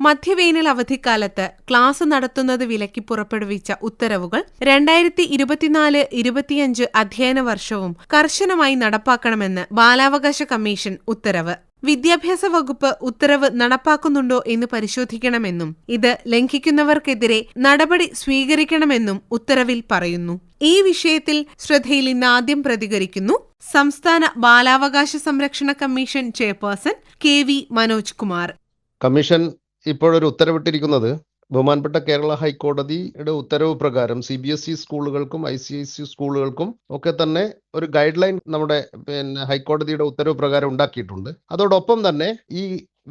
മധ്യവേനൽ അവധിക്കാലത്ത് ക്ലാസ് നടത്തുന്നത് വിലക്കി പുറപ്പെടുവിച്ച ഉത്തരവുകൾ രണ്ടായിരത്തി ഇരുപത്തിനാല് ഇരുപത്തിയഞ്ച് അധ്യയന വർഷവും കർശനമായി നടപ്പാക്കണമെന്ന് ബാലാവകാശ കമ്മീഷൻ ഉത്തരവ്. വിദ്യാഭ്യാസ വകുപ്പ് ഉത്തരവ് നടപ്പാക്കുന്നുണ്ടോ എന്ന് പരിശോധിക്കണമെന്നും ഇത് ലംഘിക്കുന്നവർക്കെതിരെ നടപടി സ്വീകരിക്കണമെന്നും ഉത്തരവിൽ പറയുന്നു. ഈ വിഷയത്തിൽ ശ്രദ്ധയിൽ ഇന്ന് ആദ്യം പ്രതികരിക്കുന്നു സംസ്ഥാന ബാലാവകാശ സംരക്ഷണ commission chairperson K V Manoj Kumar. Commission ഇപ്പോഴൊരു ഉത്തരവിട്ടിരിക്കുന്നത് ബഹുമാനപ്പെട്ട കേരള ഹൈക്കോടതിയുടെ ഉത്തരവ് പ്രകാരം സി ബി എസ് ഇ സ്കൂളുകൾക്കും ഐ സി ഐ സി സ്കൂളുകൾക്കും ഒക്കെ തന്നെ ഒരു ഗൈഡ് ലൈൻ നമ്മുടെ പിന്നെ ഹൈക്കോടതിയുടെ ഉത്തരവ് പ്രകാരം ഉണ്ടാക്കിയിട്ടുണ്ട്. അതോടൊപ്പം തന്നെ ഈ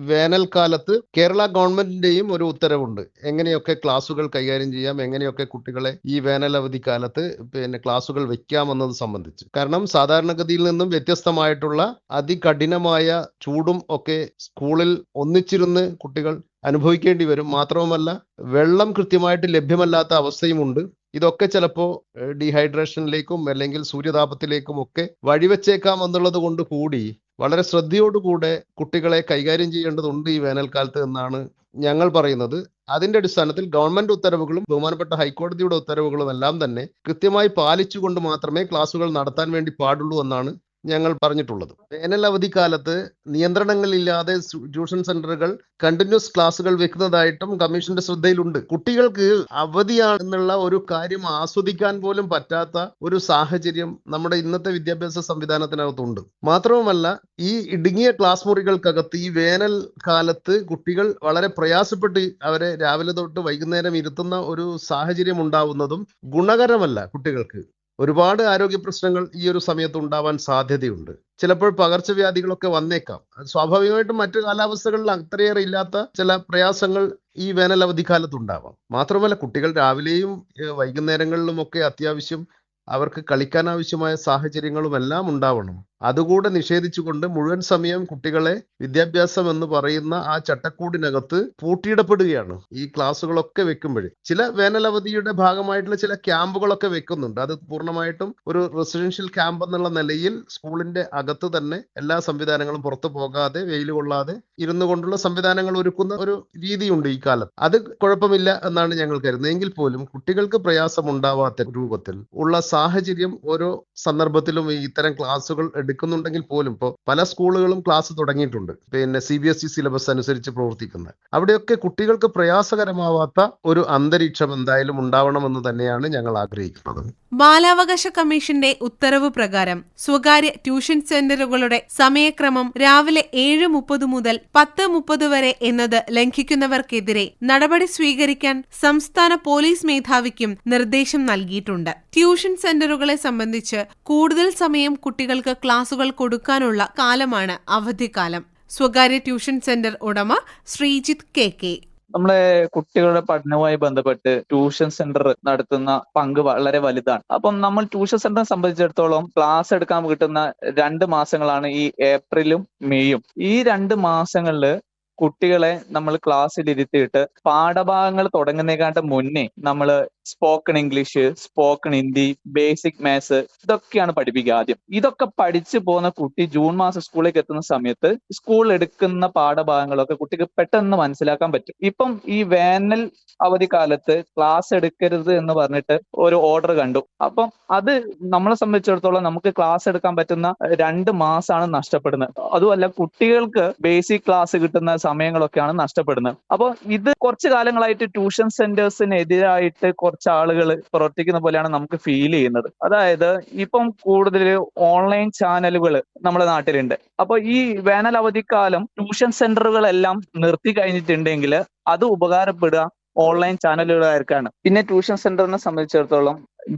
വേനൽക്കാലത്ത് കേരള ഗവൺമെന്റിന്റെയും ഒരു ഉത്തരവുണ്ട്. എങ്ങനെയൊക്കെ ക്ലാസുകൾ കൈകാര്യം ചെയ്യാം എങ്ങനെയൊക്കെ കുട്ടികളെ ഈ വേനൽ അവധി കാലത്ത് പിന്നെ ക്ലാസുകൾ വെക്കാമെന്നത് സംബന്ധിച്ച്. കാരണം സാധാരണഗതിയിൽ നിന്നും വ്യത്യസ്തമായിട്ടുള്ള അതികഠിനമായ ചൂടും ഒക്കെ സ്കൂളിൽ ഒന്നിച്ചിരുന്ന് കുട്ടികൾ അനുഭവിക്കേണ്ടി വരും. മാത്രവുമല്ല വെള്ളം കൃത്യമായിട്ട് ലഭ്യമല്ലാത്ത അവസ്ഥയുമുണ്ട്. ഇതൊക്കെ ചിലപ്പോൾ ഡീഹൈഡ്രേഷനിലേക്കും അല്ലെങ്കിൽ സൂര്യതാപത്തിലേക്കും ഒക്കെ വഴിവെച്ചേക്കാം എന്നുള്ളത് കൊണ്ട് കൂടി വളരെ ശ്രദ്ധയോടുകൂടെ കുട്ടികളെ കൈകാര്യം ചെയ്യേണ്ടതുണ്ട് ഈ വേനൽക്കാലത്ത് എന്നാണ് ഞങ്ങൾ പറയുന്നത്. അതിന്റെ അടിസ്ഥാനത്തിൽ ഗവൺമെന്റ് ഉത്തരവുകളും ബഹുമാനപ്പെട്ട ഹൈക്കോടതിയുടെ ഉത്തരവുകളും എല്ലാം തന്നെ കൃത്യമായി പാലിച്ചുകൊണ്ട് മാത്രമേ ക്ലാസുകൾ നടത്താൻ വേണ്ടി പാടുള്ളൂ എന്നാണ് ഞങ്ങൾ പറഞ്ഞിട്ടുള്ളത്. വേനൽ അവധിക്കാലത്ത് നിയന്ത്രണങ്ങളില്ലാതെ ട്യൂഷൻ സെന്ററുകൾ കണ്ടിന്യൂസ് ക്ലാസ്സുകൾ വെക്കുന്നതായിട്ടും കമ്മീഷന്റെ ശ്രദ്ധയിലുണ്ട്. കുട്ടികൾക്ക് അവധിയാണെന്നുള്ള ഒരു കാര്യം ആസ്വദിക്കാൻ പോലും പറ്റാത്ത ഒരു സാഹചര്യം നമ്മുടെ ഇന്നത്തെ വിദ്യാഭ്യാസ സംവിധാനത്തിനകത്തുണ്ട്. മാത്രവുമല്ല ഈ ഇടുങ്ങിയ ക്ലാസ് മുറികൾക്കകത്ത് ഈ വേനൽ കാലത്ത് കുട്ടികൾ വളരെ പ്രയാസപ്പെട്ട് അവരെ രാവിലെ തൊട്ട് വൈകുന്നേരം ഇരുത്തുന്ന ഒരു സാഹചര്യം ഉണ്ടാവുന്നതും ഗുണകരമല്ല കുട്ടികൾക്ക്. ഒരുപാട് ആരോഗ്യ പ്രശ്നങ്ങൾ ഈ ഒരു സമയത്ത് ഉണ്ടാവാൻ സാധ്യതയുണ്ട്. ചിലപ്പോൾ പകർച്ചവ്യാധികളൊക്കെ വന്നേക്കാം. സ്വാഭാവികമായിട്ടും മറ്റു കാലാവസ്ഥകളിൽ അത്രയേറെ ഇല്ലാത്ത ചില പ്രയാസങ്ങൾ ഈ വേനൽ അവധിക്കാലത്ത് ഉണ്ടാവാം മാത്രമല്ല കുട്ടികൾ രാവിലെയും വൈകുന്നേരങ്ങളിലുമൊക്കെ അത്യാവശ്യം അവർക്ക് കളിക്കാൻ ആവശ്യമായ സാഹചര്യങ്ങളും എല്ലാം ഉണ്ടാവണം. അതുകൂടെ നിഷേധിച്ചുകൊണ്ട് മുഴുവൻ സമയം കുട്ടികളെ വിദ്യാഭ്യാസം എന്ന് പറയുന്ന ആ ചട്ടക്കൂടിനകത്ത് പൂട്ടിയിടപ്പെടുകയാണ് ഈ ക്ലാസ്സുകളൊക്കെ വെക്കുമ്പോൾ. ചില വേനലവധിയുടെ ഭാഗമായിട്ടുള്ള ചില ക്യാമ്പുകളൊക്കെ വെക്കുന്നുണ്ട്. അത് പൂർണമായിട്ടും ഒരു റെസിഡൻഷ്യൽ ക്യാമ്പ് എന്നുള്ള നിലയിൽ സ്കൂളിന്റെ അകത്ത് തന്നെ എല്ലാ സംവിധാനങ്ങളും പുറത്തു പോകാതെ വെയിൽ കൊള്ളാതെ ഇരുന്നു കൊണ്ടുള്ള സംവിധാനങ്ങൾ ഒരുക്കുന്ന ഒരു രീതിയുണ്ട് ഈ കാലത്ത്. അത് കുഴപ്പമില്ല എന്നാണ് ഞങ്ങൾ കരുതുന്നത്. എങ്കിൽ പോലും കുട്ടികൾക്ക് പ്രയാസം ഉണ്ടാവാത്ത രൂപത്തിൽ ഉള്ള സാഹചര്യം ഓരോ സന്ദർഭത്തിലും ഇത്തരം ക്ലാസ്സുകൾ എടുക്കുന്നുണ്ടെങ്കിൽ പോലും ഇപ്പോൾ പല സ്കൂളുകളും ക്ലാസ് തുടങ്ങിയിട്ടുണ്ട്. പിന്നെ C B S E syllabus അനുസരിച്ച് പ്രവർത്തിക്കുന്നത്. അവിടെയൊക്കെ കുട്ടികൾക്ക് പ്രയാസകരമാവാത്ത ഒരു അന്തരീക്ഷം എന്തായാലും ഉണ്ടാവണമെന്ന് തന്നെയാണ് ഞങ്ങൾ ആഗ്രഹിക്കുന്നത്. ബാലാവകാശ കമ്മീഷന്റെ ഉത്തരവ് പ്രകാരം സ്വകാര്യ ട്യൂഷൻ സെന്ററുകളുടെ സമയക്രമം രാവിലെ ഏഴ് മുപ്പത് മുതൽ പത്ത് മുപ്പത് വരെ എന്നത് ലംഘിക്കുന്നവർക്കെതിരെ നടപടി സ്വീകരിക്കാൻ സംസ്ഥാന പോലീസ് മേധാവിക്കും നിർദ്ദേശം നൽകിയിട്ടുണ്ട്. ട്യൂഷൻ സെന്ററുകളെ സംബന്ധിച്ച് കൂടുതൽ സമയം കുട്ടികൾക്ക് ക്ലാസുകൾ കൊടുക്കാനുള്ള കാലമാണ് അവധിക്കാലം. സ്വകാര്യ ട്യൂഷൻ സെന്റർ ഉടമ ശ്രീജിത്ത് കെ കെ. നമ്മളെ കുട്ടികളുടെ പഠനവുമായി ബന്ധപ്പെട്ട് ട്യൂഷൻ സെന്റർ നടത്തുന്ന പങ്ക് വളരെ വലുതാണ്. അപ്പം നമ്മൾ ട്യൂഷൻ സെന്ററിനെ സംബന്ധിച്ചിടത്തോളം ക്ലാസ് എടുക്കാൻ കിട്ടുന്ന രണ്ട് മാസങ്ങളാണ് ഈ ഏപ്രിലും മെയ്യും ഈ രണ്ട് മാസങ്ങളിൽ കുട്ടികളെ നമ്മൾ ക്ലാസ്സിൽ ഇരുത്തിയിട്ട് പാഠഭാഗങ്ങൾ തുടങ്ങുന്നതിനെക്കാട്ട് മുന്നേ നമ്മൾ spoken English spoken Hindi basic maths ഇതൊക്കെയാണ് പഠിപ്പിക്കുക ആദ്യം. ഇതൊക്കെ പഠിച്ചു പോകുന്ന കുട്ടി ജൂൺ മാസം സ്കൂളിലേക്ക് എത്തുന്ന സമയത്ത് സ്കൂളിൽ എടുക്കുന്ന പാഠഭാഗങ്ങളൊക്കെ കുട്ടിക്ക് പെട്ടെന്ന് മനസ്സിലാക്കാൻ പറ്റും. ഇപ്പം ഈ വേനൽ അവധിക്കാലത്ത് ക്ലാസ് എടുക്കരുത് എന്ന് പറഞ്ഞിട്ട് ഒരു ഓർഡർ കണ്ടു. അപ്പം അത് നമ്മളെ സംബന്ധിച്ചിടത്തോളം നമുക്ക് ക്ലാസ് എടുക്കാൻ പറ്റുന്ന രണ്ട് മാസമാണ് നഷ്ടപ്പെടുന്നത്. അതുമല്ല കുട്ടികൾക്ക് ബേസിക് ക്ലാസ് കിട്ടുന്ന സമയങ്ങളൊക്കെയാണ് നഷ്ടപ്പെടുന്നത്. അപ്പോൾ ഇത് കുറച്ച് കാലങ്ങളായിട്ട് ട്യൂഷൻ സെന്റേഴ്സിനെതിരായിട്ട് കുറച്ച് ആളുകൾ പ്രവർത്തിക്കുന്ന പോലെയാണ് നമുക്ക് ഫീൽ ചെയ്യുന്നത്. അതായത് ഇപ്പം കൂടുതൽ ഓൺലൈൻ ചാനലുകൾ നമ്മുടെ നാട്ടിലുണ്ട്. അപ്പൊ ഈ വേനൽ അവധിക്കാലം ട്യൂഷൻ സെന്ററുകളെല്ലാം നിർത്തി കഴിഞ്ഞിട്ടുണ്ടെങ്കിൽ അത് ഉപകാരപ്പെടുക ഓൺലൈൻ ചാനലുകളായിരിക്കാണ് പിന്നെ ട്യൂഷൻ സെന്ററിനെ സംബന്ധിച്ചിടത്തോളം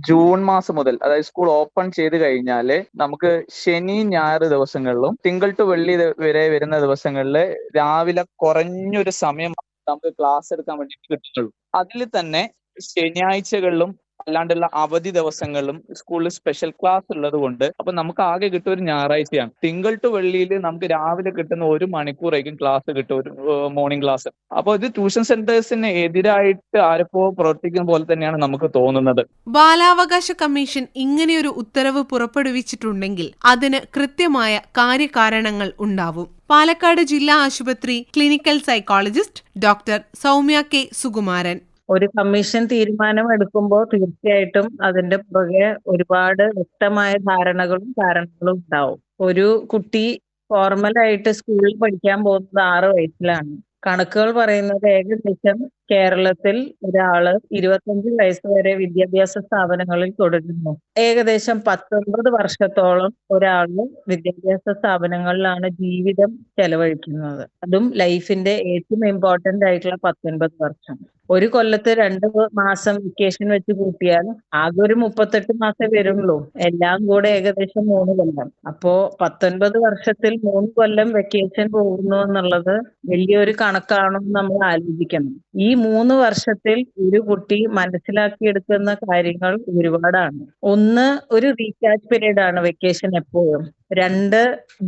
ജൂൺ മാസം മുതൽ അതായത് സ്കൂൾ ഓപ്പൺ ചെയ്ത് കഴിഞ്ഞാൽ നമുക്ക് ശനി ഞായർ ദിവസങ്ങളിലും തിങ്കൾ ടു വെള്ളി വരെ വരുന്ന ദിവസങ്ങളിൽ രാവിലെ കുറഞ്ഞൊരു സമയം നമുക്ക് ക്ലാസ് എടുക്കാൻ വേണ്ടി കിട്ടുന്നുള്ളൂ. അതിൽ തന്നെ ശനിയാഴ്ചകളിലും അല്ലാണ്ടുള്ള അവധി ദിവസങ്ങളിലും സ്കൂളിൽ സ്പെഷ്യൽ ക്ലാസ് ഉള്ളത് കൊണ്ട് അപ്പൊ നമുക്ക് ആകെ കിട്ടുക ഒരു ഞായറാഴ്ചയാണ്. തിങ്കൾ ടു വെള്ളിയിൽ നമുക്ക് രാവിലെ കിട്ടുന്ന ഒരു മണിക്കൂറായിരിക്കും ക്ലാസ് കിട്ടും ഒരു മോർണിംഗ് ക്ലാസ് അപ്പോൾ ഇത് ട്യൂഷൻ സെന്റേഴ്സിന് എതിരായിട്ട് ആരപ്പോ പ്രവർത്തിക്കുന്ന പോലെ തന്നെയാണ് നമുക്ക് തോന്നുന്നത്. ബാലാവകാശ കമ്മീഷൻ ഇങ്ങനെയൊരു ഉത്തരവ് പുറപ്പെടുവിച്ചിട്ടുണ്ടെങ്കിൽ അതിന് കൃത്യമായ കാര്യകാരണങ്ങൾ ഉണ്ടാവും. പാലക്കാട് ജില്ലാ ആശുപത്രി clinical psychologist doctor Soumya K Sukumaran. ഒരു കമ്മീഷൻ തീരുമാനം എടുക്കുമ്പോൾ തീർച്ചയായിട്ടും അതിന്റെ പുറകെ ഒരുപാട് വ്യക്തമായ ധാരണകളും കാരണങ്ങളും ഉണ്ടാവും. ഒരു കുട്ടി ഫോർമലായിട്ട് സ്കൂളിൽ പഠിക്കാൻ പോകുന്നത് ആറ് വയസ്സിലാണ്. കണക്കുകൾ പറയുന്നത് ഏകദേശം കേരളത്തിൽ ഒരാൾ ഇരുപത്തഞ്ച് വയസ്സ് വരെ വിദ്യാഭ്യാസ സ്ഥാപനങ്ങളിൽ തുടരുന്നു. ഏകദേശം പത്തൊൻപത് വർഷത്തോളം ഒരാൾ വിദ്യാഭ്യാസ സ്ഥാപനങ്ങളിലാണ് ജീവിതം ചെലവഴിക്കുന്നത്. അതും ലൈഫിന്റെ ഏറ്റവും ഇമ്പോർട്ടന്റ് ആയിട്ടുള്ള പത്തൊൻപത് വർഷം. ഒരു കൊല്ലത്ത് രണ്ട് മാസം വെക്കേഷൻ വെച്ച് കൂട്ടിയാൽ ആകെ ഒരു മുപ്പത്തെട്ട് മാസേ വരുള്ളൂ. എല്ലാം കൂടെ ഏകദേശം മൂന്ന് കൊല്ലം. അപ്പോ പത്തൊൻപത് വർഷത്തിൽ മൂന്ന് കൊല്ലം വെക്കേഷൻ പോകുന്നു എന്നുള്ളത് വലിയൊരു കണക്കാണെന്ന് നമ്മൾ ആലോചിക്കണം. ഈ മൂന്ന് വർഷത്തിൽ ഒരു കുട്ടി മനസ്സിലാക്കിയെടുക്കുന്ന കാര്യങ്ങൾ ഒരുപാടാണ്. ഒന്ന് ഒരു റീചാർജ് പീരീഡ് ആണ് വെക്കേഷൻ എപ്പോഴും. രണ്ട്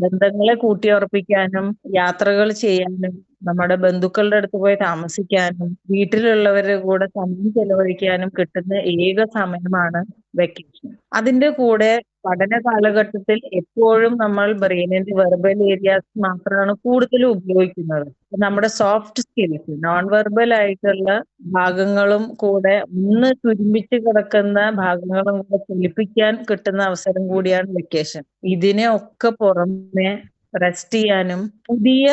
ബന്ധങ്ങളെ കൂട്ടിയുറപ്പിക്കാനും യാത്രകൾ ചെയ്യാനും നമ്മുടെ ബന്ധുക്കളുടെ അടുത്ത് പോയി താമസിക്കാനും വീട്ടിലുള്ളവരുടെ കൂടെ സമയം ചെലവഴിക്കാനും കിട്ടുന്ന ഏക സമയമാണ് വെക്കേഷൻ അതിന്റെ കൂടെ പഠന കാലഘട്ടത്തിൽ എപ്പോഴും നമ്മൾ ബ്രെയിനിന്റെ വെർബൽ ഏരിയാസ് മാത്രമാണ് കൂടുതലും ഉപയോഗിക്കുന്നത്. നമ്മുടെ സോഫ്റ്റ് സ്കിൽസ് നോൺ വെർബൽ ആയിട്ടുള്ള ഭാഗങ്ങളും കൂടെ ഒന്ന് തുരുമ്പിച്ച് കിടക്കുന്ന ഭാഗങ്ങളും കൂടെ ചലിപ്പിക്കാൻ കിട്ടുന്ന അവസരം കൂടിയാണ് വെക്കേഷൻ ഇതിനെ ഒക്കെ പുറമെ റെസ്റ്റ് ചെയ്യാനും പുതിയ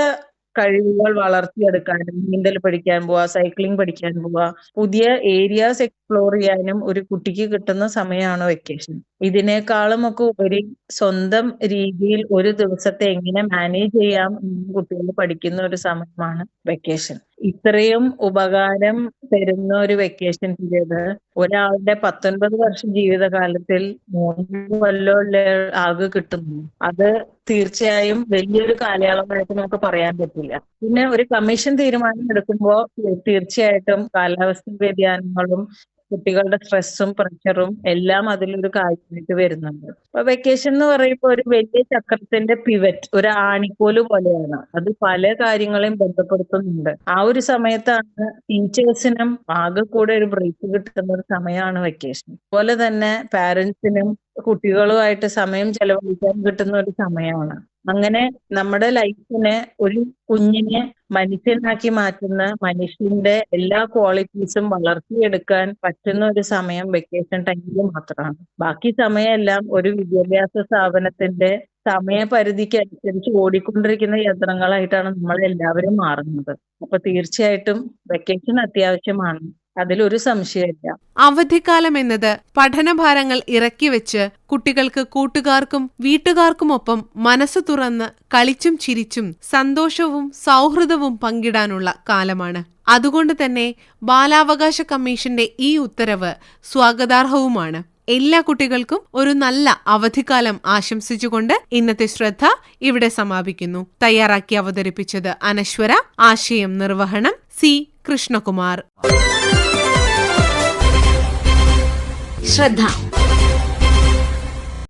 കഴിവുകൾ വളർത്തിയെടുക്കാനും നീന്തൽ പഠിക്കാൻ പോവാ സൈക്ലിംഗ് പഠിക്കാൻ പോവാ പുതിയ ഏരിയാസ് എക്സ്പ്ലോർ ചെയ്യാനും ഒരു കുട്ടിക്ക് കിട്ടുന്ന സമയമാണ് വെക്കേഷൻ ഇതിനേക്കാളും ഒക്കെ ഉപരി സ്വന്തം രീതിയിൽ ഒരു ദിവസത്തെ എങ്ങനെ മാനേജ് ചെയ്യാം കുട്ടികൾ പഠിക്കുന്ന ഒരു സമയമാണ് വെക്കേഷൻ ഇത്രയും ഉപകാരം തരുന്ന ഒരു വെക്കേഷൻ പീരീഡ് ഒരാളുടെ പത്തൊൻപത് വർഷ ജീവിതകാലത്തിൽ മൂന്ന് കൊല്ലമുള്ള ആകെ കിട്ടുന്നു. അത് തീർച്ചയായും വലിയൊരു കാലയളവായിട്ട് നമുക്ക് പറയാൻ പറ്റില്ല. പിന്നെ ഒരു കമ്മീഷൻ തീരുമാനം എടുക്കുമ്പോൾ തീർച്ചയായിട്ടും കാലാവസ്ഥ വ്യതിയാനങ്ങളും കുട്ടികളുടെ സ്ട്രെസ്സും പ്രഷറും എല്ലാം അതിലൊരു കാര്യമായിട്ട് വരുന്നുണ്ട്. അപ്പൊ വെക്കേഷൻ എന്ന് പറയുമ്പോൾ ഒരു വലിയ ചക്രത്തിന്റെ പിവറ്റ് ഒരു ആണിക്കോൽ പോലെയാണ്. അത് പല കാര്യങ്ങളെയും ബന്ധപ്പെടുത്തുന്നുണ്ട്. ആ ഒരു സമയത്താണ് ടീച്ചേഴ്സിനും ആകെ കൂടെ ഒരു ബ്രേക്ക് കിട്ടുന്ന ഒരു സമയമാണ് വെക്കേഷൻ അതുപോലെ തന്നെ പാരന്റ്സിനും കുട്ടികളുമായിട്ട് സമയം ചെലവഴിക്കാൻ കിട്ടുന്ന ഒരു സമയമാണ്. അങ്ങനെ നമ്മുടെ ലൈഫിനെ ഒരു കുഞ്ഞിനെ മനുഷ്യനാക്കി മാറ്റുന്ന മനുഷ്യന്റെ എല്ലാ ക്വാളിറ്റീസും വളർത്തിയെടുക്കാൻ പറ്റുന്ന ഒരു സമയം വെക്കേഷൻ ടൈമിൽ മാത്രമാണ്. ബാക്കി സമയമെല്ലാം ഒരു വിദ്യാഭ്യാസ സ്ഥാപനത്തിന്റെ സമയപരിധിക്ക് അനുസരിച്ച് ഓടിക്കൊണ്ടിരിക്കുന്ന യന്ത്രങ്ങളായിട്ടാണ് നമ്മൾ എല്ലാവരും മാറുന്നത്. അപ്പൊ തീർച്ചയായിട്ടും വെക്കേഷൻ അത്യാവശ്യമാണ്. അതിലൊരു സംശയമില്ല. അവധിക്കാലം എന്നത് പഠനഭാരങ്ങൾ ഇറക്കി വെച്ച് കുട്ടികൾക്ക് കൂട്ടുകാർക്കും വീട്ടുകാർക്കുമൊപ്പം മനസ്സ് തുറന്ന് കളിച്ചും ചിരിച്ചും സന്തോഷവും സൗഹൃദവും പങ്കിടാനുള്ള കാലമാണ്. അതുകൊണ്ട് തന്നെ ബാലാവകാശ കമ്മീഷന്റെ ഈ ഉത്തരവ് സ്വാഗതാർഹവുമാണ്. എല്ലാ കുട്ടികൾക്കും ഒരു നല്ല അവധിക്കാലം ആശംസിച്ചുകൊണ്ട് ഇന്നത്തെ ശ്രദ്ധ ഇവിടെ സമാപിക്കുന്നു. തയ്യാറാക്കി അവതരിപ്പിച്ചത് അനശ്വര ആശയം നിർവഹണം സി കൃഷ്ണകുമാർ. ശ്രദ്ധ